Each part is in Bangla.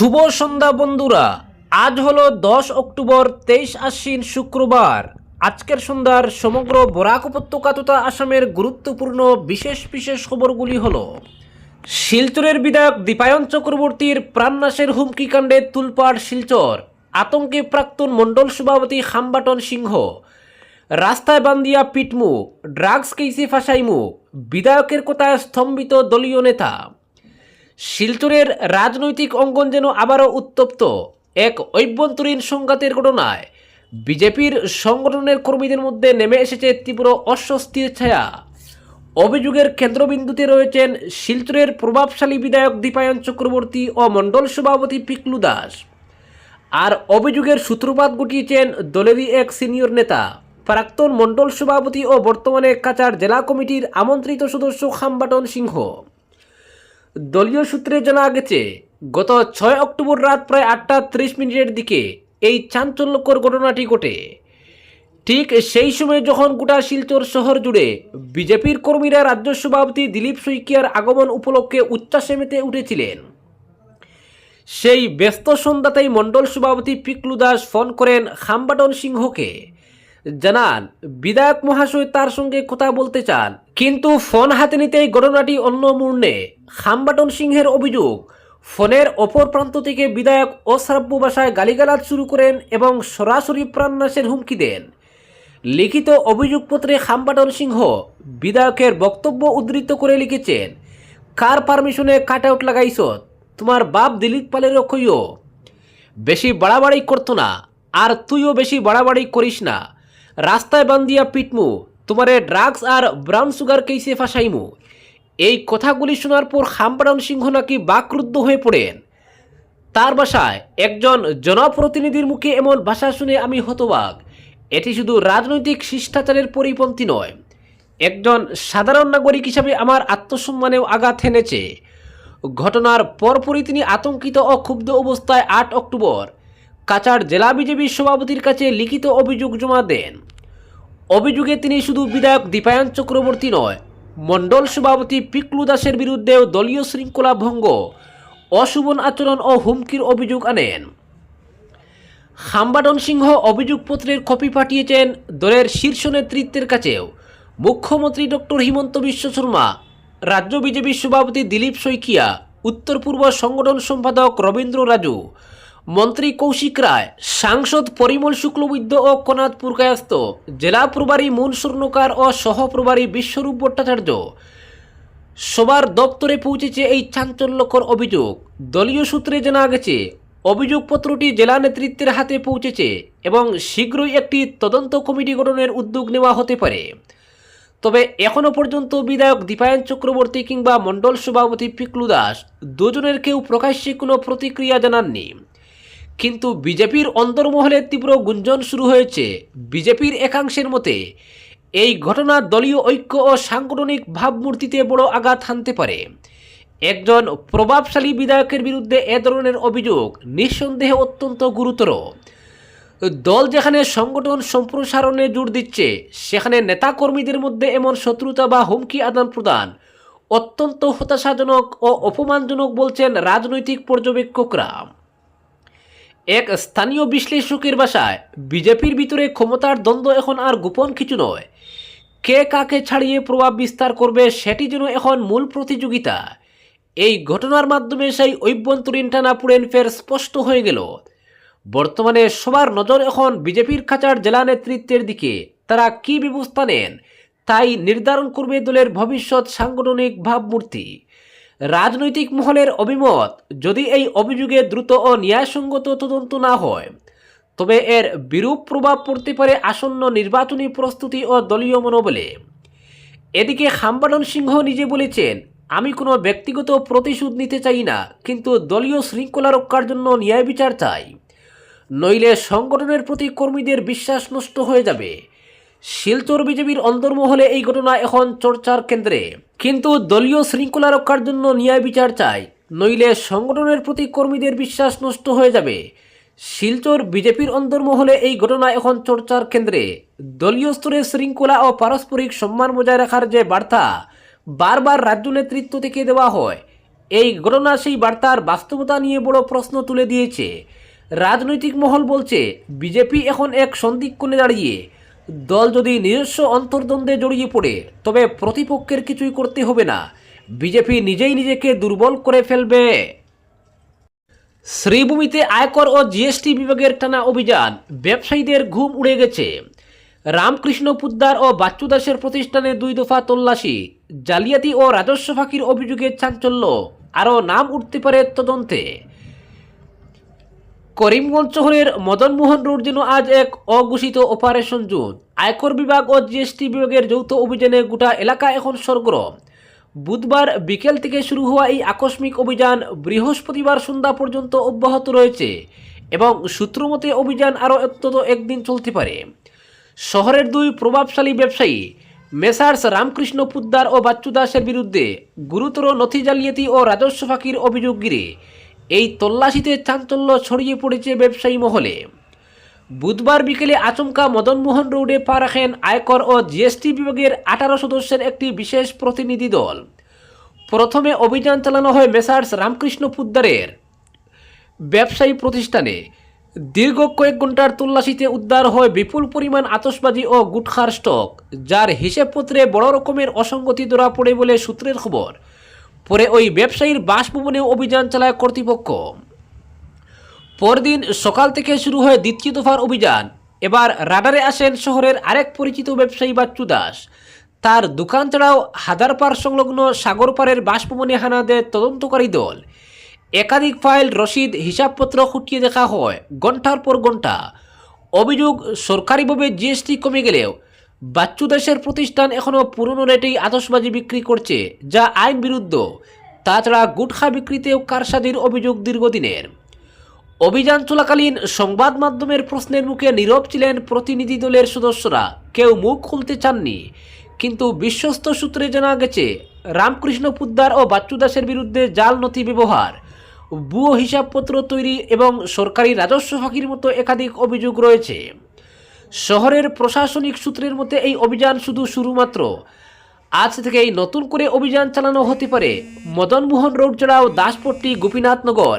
শুভ সন্ধ্যা বন্ধুরা। আজ হলো দশ অক্টোবর, তেইশ আশ্বিন শুক্রবার। আজকের সন্ধ্যার সমগ্র বরাক উপত্যকা তথা আসামের গুরুত্বপূর্ণ বিশেষ বিশেষ খবরগুলি হল শিলচরের বিধায়ক দীপায়ন চক্রবর্তীর প্রাণনাশের হুমকি কাণ্ডে তুলপাড় শিলচর। আতঙ্কে প্রাক্তন মণ্ডল সভাপতি খাম্বাটন সিংহ। রাস্তায় বান্দিয়া পিটমু, ড্রাগস কেসে ফাঁসাইমু। বিধায়কের কথায় স্তম্ভিত দলীয় নেতা। শিলচরের রাজনৈতিক অঙ্গন যেন আবারও উত্তপ্ত এক অভ্যন্তরীণ সংঘাতের ঘটনায় বিজেপির সংগঠনের কর্মীদের মধ্যে নেমে এসেছে তীব্র অস্বস্তির ছায়া। অভিযোগের কেন্দ্রবিন্দুতে রয়েছেন শিলচরের প্রভাবশালী বিধায়ক দীপায়ন চক্রবর্তী ও মণ্ডল সভাপতি পিকলু দাস। আর অভিযোগের সূত্রপাত ঘটিয়েছেন দলেরই এক সিনিয়র নেতা। প্রাক্তন মণ্ডল সভাপতি ও বর্তমানে কাচার জেলা কমিটির আমন্ত্রিত সদস্য খাম্বাটন সিংহ। দলীয় সূত্রে জানা গেছে, গত ছয় অক্টোবর রাত প্রায় আটটা ত্রিশ মিনিটের দিকে এই চাঞ্চল্যকর ঘটনাটি ঘটে। ঠিক সেই সময় যখন গোটা শিলচর শহর জুড়ে বিজেপির কর্মীরা রাজ্য সভাপতি দিলীপ শইকিয়ার আগমন উপলক্ষে উচ্ছ্বাসে মেতে উঠেছিলেন। সেই ব্যস্ত সন্ধ্যাতেই মণ্ডল সভাপতি পিকলু দাস ফোন করেন খাম্বাটন সিংহকে। জানান, বিধায়ক মহাশয় তার সঙ্গে কথা বলতে চান কিন্তু ফোন হাতে নিতেই ঘটনাটি অন্য মূর্ণে খাম্বাটন সিংহের অভিযোগ, ফোনের অপর প্রান্ত থেকে বিধায়ক অশ্রাব্য ভাষায় গালিগালাজ শুরু করেন এবং সরাসরি প্রাণনাশের হুমকি দেন। লিখিত অভিযোগপত্রে খাম্বাটন সিংহ বিধায়কের বক্তব্য উদ্ধৃত করে লিখেছেন, কার পারমিশনে কাট আউট লাগাইছ? তোমার বাপ দিলীপ পালের কইও বেশি বাড়াবাড়ি করতো না, আর তুইও বেশি বাড়াবাড়ি করিস না। রাস্তায় বান্দিয়া পিটমু তোমারে ড্রাগস আর ব্রাউন সুগার কেসে ফাঁসাইমু? এই কথাগুলি শোনার পর খাম্পাডন সিংহ নাকি বাকরুদ্ধ হয়ে পড়েন। তার বাসায় একজন জনপ্রতিনিধির মুখে এমন ভাষা শুনে আমি হতবাক। এটি শুধু রাজনৈতিক শিষ্টাচারের পরিপন্থী নয়, একজন সাধারণ নাগরিক হিসাবে আমার আত্মসম্মানেও আঘাত হেনেছে। ঘটনার পরপরই তিনি আতঙ্কিত ও ক্ষুব্ধ অবস্থায় আট অক্টোবর কাচার জেলা বিজেপির সভাপতির কাছে লিখিত অভিযোগ জমা দেন। অভিযোগে তিনি শুধু বিধায়ক দীপায়ন চক্রবর্তী নয়, মণ্ডল সভাপতি পিকলু দাসের বিরুদ্ধেও দলীয় শৃঙ্খলা ভঙ্গ, অশুভন আচরণ ও হুমকির অভিযোগ আনেন। খাম্বাডন সিংহ অভিযোগপত্রের কপি পাঠিয়েছেন দলের শীর্ষ নেতৃত্বের কাছেও। মুখ্যমন্ত্রী ডক্টর হিমন্ত বিশ্ব শর্মা, রাজ্য বিজেপির সভাপতি দিলীপ শইকিয়া, উত্তর পূর্ব সংগঠন সম্পাদক রবীন্দ্র রাজু মন্ত্রী কৌশিক রায়, সাংসদ পরিমল শুক্লবৈদ্য ও কনাথ পুরকায়স্ত জেলা প্রভারী মুন স্বর্ণকার ও সহপ্রভারী বিশ্বরূপ ভট্টাচার্য। সবার দপ্তরে পৌঁছেছে এই চাঞ্চল্যকর অভিযোগ। দলীয় সূত্রে জানা গেছে, অভিযোগপত্রটি জেলা নেতৃত্বের হাতে পৌঁছেছে এবং শীঘ্রই একটি তদন্ত কমিটি গঠনের উদ্যোগ নেওয়া হতে পারে। তবে এখনও পর্যন্ত বিধায়ক দীপায়ন চক্রবর্তী কিংবা মণ্ডল সভাপতি পিকলু দাস দুজনের কেউ প্রকাশ্যে কোনো প্রতিক্রিয়া জানাননি। কিন্তু বিজেপির অন্তর্মহলে তীব্র গুঞ্জন শুরু হয়েছে। বিজেপির একাংশের মতে, এই ঘটনা দলীয় ঐক্য ও সাংগঠনিক ভাবমূর্তিতে বড় আঘাত হানতে পারে। একজন প্রভাবশালী বিধায়কের বিরুদ্ধে এ ধরনের অভিযোগ নিঃসন্দেহে অত্যন্ত গুরুতর। দল যেখানে সংগঠন সম্প্রসারণে জোর দিচ্ছে, সেখানে নেতাকর্মীদের মধ্যে এমন শত্রুতা বা হুমকি আদান প্রদান অত্যন্ত হতাশাজনক ও অপমানজনক বলছেন রাজনৈতিক পর্যবেক্ষকরা। এক স্থানীয় বিশ্লেষকের বাসায় বিজেপির ভিতরে ক্ষমতার দ্বন্দ্ব এখন আর গোপন কিছু নয়। কে কাকে ছাড়িয়ে প্রভাব বিস্তার করবে সেটি যেন এখন মূল প্রতিযোগিতা। এই ঘটনার মাধ্যমে সেই অভ্যন্তরীণ টানাপুড়েন ফের স্পষ্ট হয়ে গেল। বর্তমানে সবার নজর এখন বিজেপির খাঁচার জেলা নেতৃত্বের দিকে। তারা কি ব্যবস্থা নেন, তাই নির্ধারণ করবে দলের ভবিষ্যৎ সাংগঠনিক ভাবমূর্তি। রাজনৈতিক মহলের অভিমত, যদি এই অভিযোগে দ্রুত ও ন্যায়সঙ্গত তদন্ত না হয়। তবে এর বিরূপ প্রভাব পড়তে পারে আসন্ন নির্বাচনী প্রস্তুতি ও দলীয় মনোবলে। এদিকে খাম্বাডন সিংহ নিজে বলেছেন, আমি কোনো ব্যক্তিগত প্রতিশোধ নিতে চাই না, কিন্তু দলীয় শৃঙ্খলা রক্ষার জন্য ন্যায় বিচার চাই। নইলে সংগঠনের প্রতি কর্মীদের বিশ্বাস নষ্ট হয়ে যাবে। শিলচর বিজেপির অন্তর্মহলে এই ঘটনা এখন চর্চার কেন্দ্রে। কিন্তু দলীয় শৃঙ্খলা রক্ষার জন্য ন্যায় বিচার চাই, নইলে সংগঠনের প্রতি কর্মীদের বিশ্বাস নষ্ট হয়ে যাবে। শিলচর বিজেপির অন্তর্মহলে এই ঘটনা এখন চর্চার কেন্দ্রে। দলীয় স্তরে শৃঙ্খলা ও পারস্পরিক সম্মান বজায় রাখার যে বার্তা বারবার রাজ্য নেতৃত্ব থেকে দেওয়া হয়, এই ঘটনা সেই বার্তার বাস্তবতা নিয়ে বড় প্রশ্ন তুলে দিয়েছে। রাজনৈতিক মহল বলছে, বিজেপি এখন এক সন্দিক্ষণে দাঁড়িয়ে দল যদি নিজস্ব অন্তর্দ্বন্দ্বে জড়িয়ে পড়ে, তবে প্রতিপক্ষের কিছুই করতে হবে না। বিজেপি নিজেই নিজেকে দুর্বল করে ফেলবে। শ্রীভূমিতে আয়কর ও জিএসটি বিভাগের টানা অভিযান, ব্যবসায়ীদের ঘুম উড়ে গেছে। রামকৃষ্ণ পুদ্দার ও বাচ্চু দাসের প্রতিষ্ঠানে দুই দফা তল্লাশি, জালিয়াতি ও রাজস্ব ফাঁকির অভিযোগে চাঞ্চল্য, আরও নাম উঠতে পারে তদন্তে। করিমগঞ্জ শহরের মদনমোহন রোড যেন আজ এক অঘোষিত অপারেশন জোন। আয়কর বিভাগ ও জিএসটি বিভাগের যৌথ অভিযানে গোটা এলাকা এখন সরগরম। বুধবার বিকেল থেকে শুরু হওয়া এই আকস্মিক অভিযান বৃহস্পতিবার সন্ধ্যা পর্যন্ত অব্যাহত রয়েছে এবং সূত্রমতে অভিযান আরও অত্যন্ত একদিন চলতে পারে। শহরের দুই প্রভাবশালী ব্যবসায়ী, মেসার্স রামকৃষ্ণ পুদ্দার ও বাচ্চু দাসের বিরুদ্ধে গুরুতর নথি জালিয়াতি ও রাজস্ব ফাঁকির অভিযোগ ঘিরে এই তল্লাশিতে চাঞ্চল্য ছড়িয়ে পড়েছে ব্যবসায়ী মহলে। বুধবার বিকেলে আচমকা মদনমোহন রোডে পা রাখেন আয়কর ও জিএসটি বিভাগের আঠারো সদস্যের একটি বিশেষ প্রতিনিধি দল। প্রথমে অভিযান চালানো হয় মেসার্স রামকৃষ্ণ পুদ্দারের। ব্যবসায়ী প্রতিষ্ঠানে দীর্ঘ কয়েক ঘণ্টার তল্লাশিতে উদ্ধার হয় বিপুল পরিমাণ আতসবাজি ও গুটখার স্টক, যার হিসেবপত্রে বড় রকমের অসঙ্গতি ধরা পড়ে বলে সূত্রের খবর। পরে ওই ব্যবসায়ীর বাসভবনে অভিযান চালায় কর্তৃপক্ষ। পরদিন সকাল থেকে শুরু হয় দ্বিতীয় দফার অভিযান। এবার রাডারে আসেন শহরের আরেক পরিচিত ব্যবসায়ী বাচ্চু দাস। তার দোকান ছাড়াও হাদারপাড় সংলগ্ন সাগরপাড়ের বাসভবনে হানা দেয় তদন্তকারী দল। একাধিক ফাইল, রসিদ, হিসাবপত্র খুঁটিয়ে দেখা হয় ঘণ্টার পর ঘণ্টা অভিযোগ সরকারিভাবে জিএসটি কমে গেলেও বাচ্চু দাসের প্রতিষ্ঠান এখনও পুরনো রেটেই আতসবাজি বিক্রি করছে, যা আইন বিরুদ্ধ। তাছাড়া গুটখা বিক্রিতেও কারসাজির অভিযোগ দীর্ঘদিনের। অভিযান চলাকালীন সংবাদ মাধ্যমের প্রশ্নের মুখে নীরব ছিলেন প্রতিনিধি দলের সদস্যরা। কেউ মুখ খুলতে চাননি, কিন্তু বিশ্বস্ত সূত্রে জানা গেছে, রামকৃষ্ণ পুদ্দার ও বাচ্চু দাসের বিরুদ্ধে জাল নথি ব্যবহার, ভুয়ো হিসাবপত্র তৈরি এবং সরকারি রাজস্ব ফাঁকির মতো একাধিক অভিযোগ রয়েছে। শহরের প্রশাসনিক সূত্রের মতে এই অভিযান শুধু শুরু মাত্র আজ থেকেই নতুন করে অভিযান চালানো হতে পারে। মদনমোহন রোড ছাড়াও দাসপট্টি গোপীনাথনগর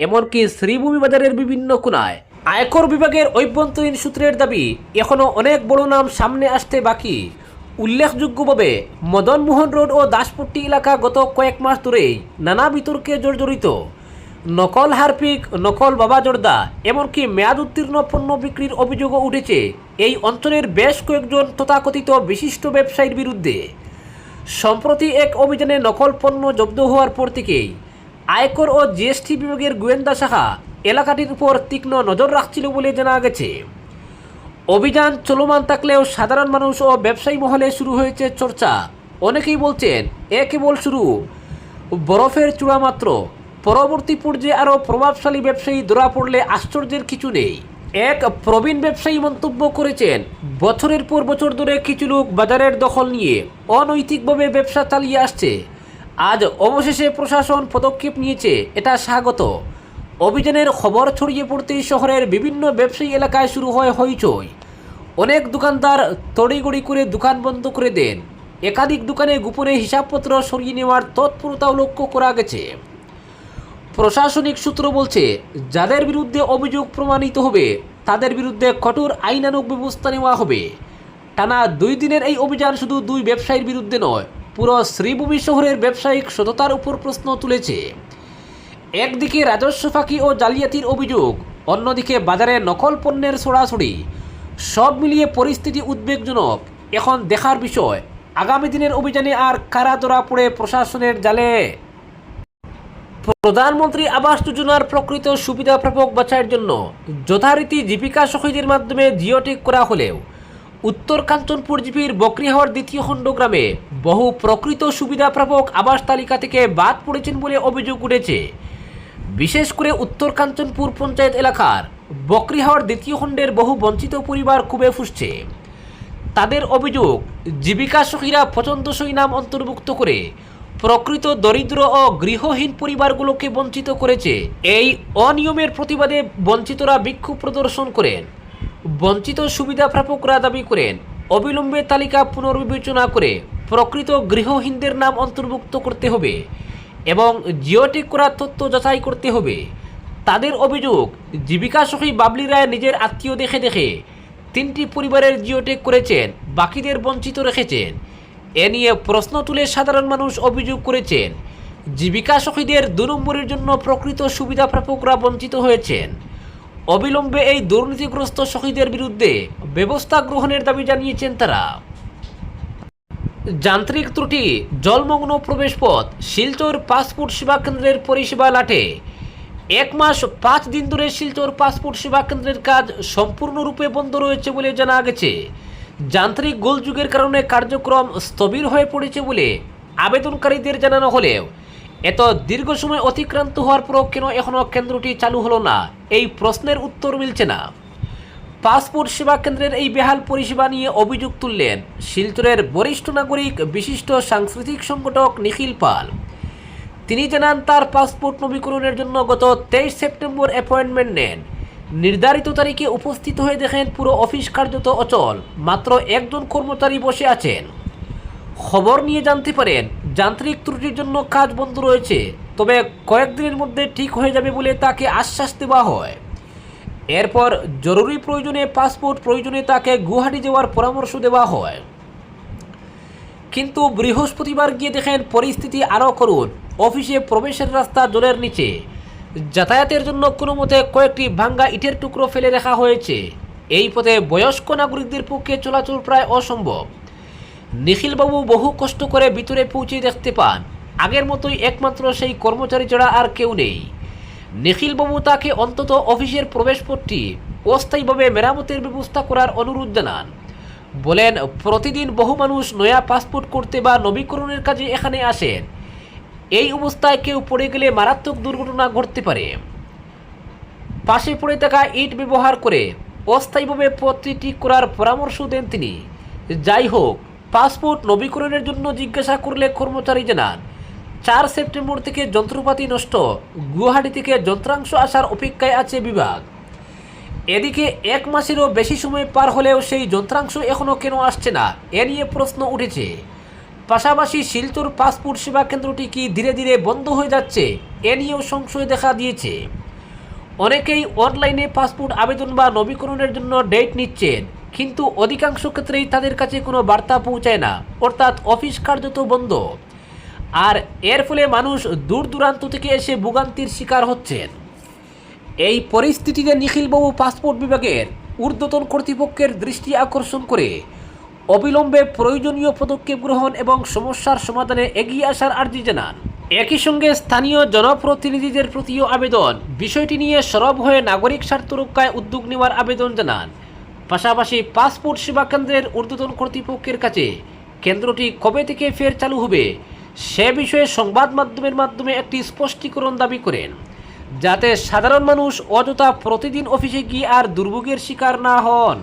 এমনকি শ্রীভূমি বাজারের বিভিন্ন কোনায় আয়কর বিভাগের অভ্যন্তরীণ সূত্রের দাবি এখনও অনেক বড় নাম সামনে আসতে বাকি। উল্লেখযোগ্যভাবে, মদনমোহন রোড ও দাসপট্টি এলাকা গত কয়েক মাস ধরেই নানা বিতর্কে জর্জরিত। নকল হারপিক নকল বাবা জর্দা, এমনকি মেয়াদ উত্তীর্ণ পণ্য বিক্রির অভিযোগও উঠেছে। এই অঞ্চলের বেশ কয়েকজন তথাকথিত বিশিষ্ট ব্যবসায়ীর বিরুদ্ধে। সম্প্রতি এক অভিযানে নকল পণ্য জব্দ হওয়ার পর থেকেই আয়কর ও জিএসটি বিভাগের গোয়েন্দা শাখা এলাকাটির উপর তীক্ষ্ণ নজর রাখছিল বলে জানা গেছে। অভিযান চলমান থাকলেও সাধারণ মানুষ ও ব্যবসায়ী মহলে শুরু হয়েছে চর্চা। অনেকেই বলছেন, এ কেবল শুরু, বরফের চূড়া মাত্র। পরবর্তী পর্যায়ে আরও প্রভাবশালী ব্যবসায়ী ধরা পড়লে আশ্চর্যের কিছু নেই। এক প্রবীণ ব্যবসায়ী মন্তব্য করেছেন, বছরের পর বছর ধরে কিছু লোক বাজারের দখল নিয়ে অনৈতিকভাবে ব্যবসা চালিয়ে আসছে। আজ অবশেষে প্রশাসন পদক্ষেপ নিয়েছে, এটা স্বাগত। অভিযানের খবর ছড়িয়ে পড়তেই শহরের বিভিন্ন ব্যবসায়ী এলাকায় শুরু হয় হইচই। অনেক দোকানদার তড়িগড়ি করে দোকান বন্ধ করে দেন। একাধিক দোকানে গোপনে হিসাবপত্র সরিয়ে নেওয়ার তৎপরতাও লক্ষ্য করা গেছে। প্রশাসনিক সূত্র বলছে, যাদের বিরুদ্ধে অভিযোগ প্রমাণিত হবে, তাদের বিরুদ্ধে কঠোর আইনানুক ব্যবস্থা নেওয়া হবে। টানা দুই দিনের এই অভিযান শুধু দুই ব্যবসায়ীর বিরুদ্ধে নয়, পুরো শ্রীভূমি শহরের ব্যবসায়িক সততার উপর প্রশ্ন তুলেছে। একদিকে রাজস্ব ফাঁকি ও জালিয়াতির অভিযোগ, অন্যদিকে বাজারে নকল পণ্যের ছড়াছড়ি সব মিলিয়ে পরিস্থিতি উদ্বেগজনক। এখন দেখার বিষয়, আগামী দিনের অভিযানে আর কারা ধরা পড়ে প্রশাসনের জালে? প্রধানমন্ত্রী আবাস যোজনার প্রকৃত সুবিধা প্রাপক বাছাইয়ের জন্য যথারীতি জীবিকা সখীদের মাধ্যমে জিওটেক করা হলেও উত্তর কাঞ্চনপুর জিপির বকরিহাওয়ার দ্বিতীয় খণ্ড গ্রামে বহু প্রকৃত সুবিধা প্রাপক আবাস তালিকা থেকে বাদ পড়েছেন বলে অভিযোগ উঠেছে। বিশেষ করে উত্তর কাঞ্চনপুর পঞ্চায়েত এলাকার বকরিহাওয়ার দ্বিতীয় খণ্ডের বহু বঞ্চিত পরিবার খুবই ফুসছে। তাদের অভিযোগ, জীবিকা সখীরা পছন্দসই নাম অন্তর্ভুক্ত করে প্রকৃত দরিদ্র ও গৃহহীন পরিবারগুলোকে বঞ্চিত করেছে। এই অনিয়মের প্রতিবাদে বঞ্চিতরা বিক্ষোভ প্রদর্শন করেন। বঞ্চিত সুবিধা প্রাপকরা দাবি করেন, অবিলম্বে তালিকা পুনর্বিবেচনা করে প্রকৃত গৃহহীনদের নাম অন্তর্ভুক্ত করতে হবে এবং জিওটেক করা তথ্য যাচাই করতে হবে। তাদের অভিযোগ, জীবিকা সখী বাবলি রায় নিজের আত্মীয় দেখে দেখে তিনটি পরিবারের জিওটেক করেছেন, বাকিদের বঞ্চিত রেখেছেন। এ নিয়ে প্রশ্ন তুলে সাধারণ মানুষ অভিযোগ করেছেন। জীবিকা সখীদের দু নম্বরের জন্য প্রকৃত সুবিধা প্রাপকরা বঞ্চিত হয়েছেন। অবিলম্বে এই দুর্নীতিগ্রস্ত সখীদের বিরুদ্ধে ব্যবস্থা গ্রহণের দাবি জানিয়েছেন তারা। যান্ত্রিক ত্রুটি, জলমগ্ন প্রবেশপথ, শিলচর পাসপোর্ট সেবা কেন্দ্রের পরিষেবা লাটে। এক মাস পাঁচ দিন ধরে শিলচর পাসপোর্ট সেবা কেন্দ্রের কাজ সম্পূর্ণরূপে বন্ধ রয়েছে বলে জানা গেছে। যান্ত্রিক গোলযুগের কারণে কার্যক্রম স্থবির হয়ে পড়েছে বলে আবেদনকারীদের জানানো হলেও এত দীর্ঘ সময় অতিক্রান্ত হওয়ার পরও কেন এখনও কেন্দ্রটি চালু হলো না, এই প্রশ্নের উত্তর মিলছে না। পাসপোর্ট সেবা কেন্দ্রের এই বেহাল পরিষেবা নিয়ে অভিযোগ তুললেন শিলচরের বরিষ্ঠ নাগরিক বিশিষ্ট সাংস্কৃতিক সংগঠক নিখিল পাল। তিনি জানান, তার পাসপোর্ট নবীকরণের জন্য গত তেইশ সেপ্টেম্বর অ্যাপয়েন্টমেন্ট নেন। নির্ধারিত তারিখে উপস্থিত হয়ে দেখেন পুরো অফিস কার্যত অচল। মাত্র একজন কর্মচারী বসে আছেন। খবর নিয়ে জানতে পারেন, যান্ত্রিক ত্রুটির জন্য কাজ বন্ধ রয়েছে, তবে কয়েকদিনের মধ্যে ঠিক হয়ে যাবে বলে তাকে আশ্বাস দেওয়া হয়। এরপর জরুরি প্রয়োজনে পাসপোর্ট, প্রয়োজনে তাকে গুয়াহাটি যাওয়ার পরামর্শ দেওয়া হয়। কিন্তু বৃহস্পতিবার গিয়ে দেখেন পরিস্থিতি আরও করুন অফিসে প্রবেশের রাস্তা জলের নিচে। যাতায়াতের জন্য কোনো মতে কয়েকটি ভাঙ্গা ইটের টুকরো ফেলে রাখা হয়েছে। এই পথে বয়স্ক নাগরিকদের পক্ষে চলাচল প্রায় অসম্ভব। নিখিলবাবু বহু কষ্ট করে ভিতরে পৌঁছে দেখতে পান। আগের মতোই একমাত্র সেই কর্মচারী ছাড়া আর কেউ নেই। নিখিলবাবু তাকে অন্তত অফিসের প্রবেশপথটি অস্থায়ীভাবে মেরামতের ব্যবস্থা করার অনুরোধ জানান। বলেন, প্রতিদিন বহু মানুষ নয়া পাসপোর্ট করতে বা নবীকরণের কাজে এখানে আসেন। এই অবস্থায় কেউ পড়ে গেলে মারাত্মক দুর্ঘটনা ঘটতে পারে। পাশে পড়ে থাকা ইট ব্যবহার করে অস্থায়ীভাবে পথটি ঠিক করার পরামর্শ দেন তিনি। যাই হোক, পাসপোর্ট নবীকরণের জন্য জিজ্ঞাসা করলে কর্মচারী জানান, চার সেপ্টেম্বর থেকে যন্ত্রপাতি নষ্ট, গুয়াহাটি থেকে যন্ত্রাংশ আসার অপেক্ষায় আছে বিভাগ। এদিকে এক মাসেরও বেশি সময় পার হলেও সেই যন্ত্রাংশ এখনও কেন আসছে না, এ নিয়ে প্রশ্ন উঠেছে। পাশাপাশি শিলচর পাসপোর্ট সেবা কেন্দ্রটি কি ধীরে ধীরে বন্ধ হয়ে যাচ্ছে, এ নিয়েও সংশয় দেখা দিয়েছে। অনেকেই অনলাইনে পাসপোর্ট আবেদন বা নবীকরণের জন্য ডেট নিচ্ছেন, কিন্তু অধিকাংশ ক্ষেত্রেই তাদের কাছে কোনো বার্তা পৌঁছায় না, অর্থাৎ অফিস কার্যত বন্ধ। আর এর ফলে মানুষ দূর দূরান্ত থেকে এসে ভোগান্তির শিকার হচ্ছেন। এই পরিস্থিতিতে নিখিলবাবু পাসপোর্ট বিভাগের ঊর্ধ্বতন কর্তৃপক্ষের দৃষ্টি আকর্ষণ করে অবিলম্বে প্রয়োজনীয় পদক্ষেপ গ্রহণ এবং সমস্যার সমাধানে এগিয়ে আসার আর্জি জানান। একই সঙ্গে স্থানীয় জনপ্রতিনিধিদের প্রতিও আবেদন। বিষয়টি নিয়ে সরব হয়ে নাগরিক স্বার্থ রক্ষায় উদ্যোগ নেওয়ার আবেদন জানান। পাশাপাশি পাসপোর্ট সেবা কেন্দ্রের ঊর্ধ্বতন কর্তৃপক্ষের কাছে, কেন্দ্রটি কবে থেকে ফের চালু হবে? সে বিষয়ে সংবাদ মাধ্যমের মাধ্যমে একটি স্পষ্টীকরণ দাবি করেন। যাতে সাধারণ মানুষ অযথা প্রতিদিন অফিসে গিয়ে আর দুর্ভোগের শিকার না হন।